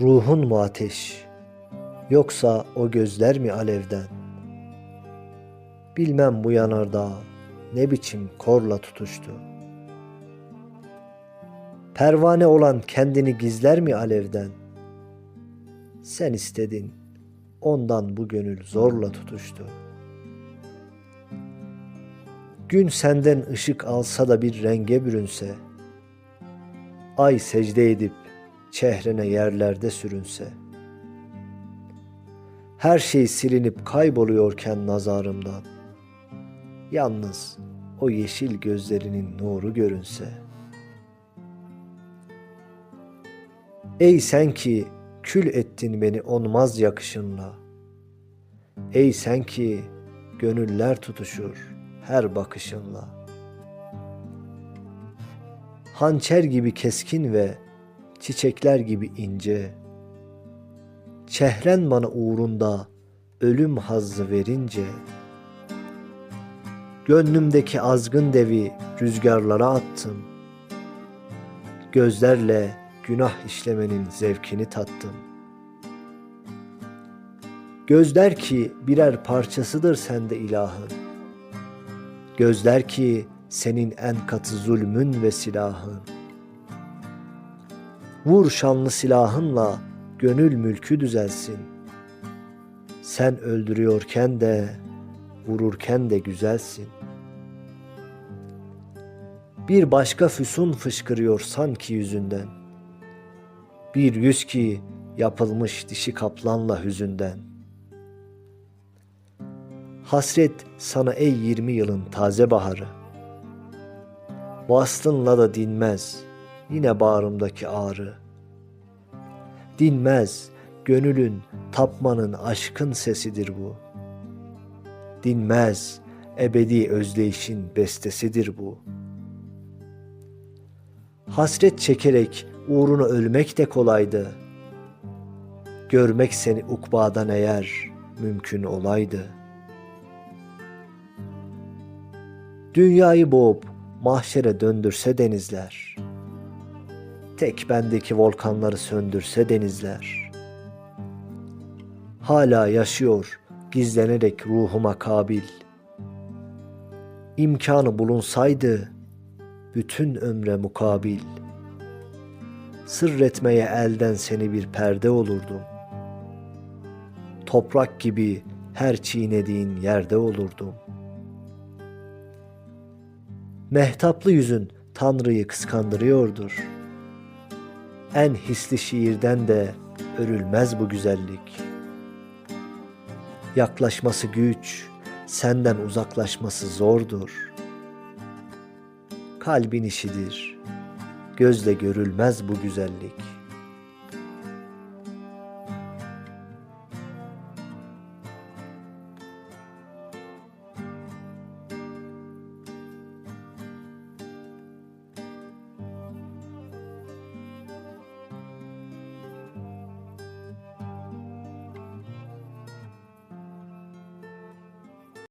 Ruhun mu ateş, yoksa o gözler mi alevden? Bilmem bu yanardağ ne biçim korla tutuştu. Pervane olan kendini gizler mi alevden? Sen istedin, ondan bu gönül zorla tutuştu. Gün senden ışık alsa da bir renge bürünse, ay secde edip çehrene yerlerde sürünse, her şey silinip kayboluyorken nazarımdan, yalnız o yeşil gözlerinin nuru görünse. Ey sen ki kül ettin beni onmaz yakışınla, ey sen ki gönüller tutuşur her bakışınla. Hançer gibi keskin ve çiçekler gibi ince. Çehren bana uğrunda ölüm hazzı verince. Gönlümdeki azgın devi rüzgarlara attım. Gözlerle günah işlemenin zevkini tattım. Gözler ki birer parçasıdır sende ilahın. Gözler ki senin en katı zulmün ve silahın. Vur şanlı silahınla gönül mülkü düzelsin. Sen öldürüyorken de vururken de güzelsin. Bir başka füsun fışkırıyor sanki yüzünden. Bir yüz ki yapılmış dişi kaplanla hüzünden. Hasret sana ey yirmi yılın taze baharı. Vaslınla da dinmez yine bağrımdaki ağrı. Dinmez gönülün tapmanın aşkın sesidir bu. Dinmez ebedi özleyişin bestesidir bu. Hasret çekerek uğruna ölmek de kolaydı. Görmek seni ukbadan eğer mümkün olaydı.'' Dünyayı boğup mahşere döndürse denizler. Tek bendeki volkanları söndürse denizler. Hala yaşıyor gizlenerek ruhuma kabil. İmkanı bulunsaydı bütün ömre mukabil. Sırretmeye elden seni bir perde olurdum. Toprak gibi her çiğnediğin yerde olurdum.'' Mehtaplı yüzün Tanrı'yı kıskandırıyordur. En hisli şiirden de örülmez bu güzellik. Yaklaşması güç, senden uzaklaşması zordur. Kalbin işidir, gözle görülmez bu güzellik.''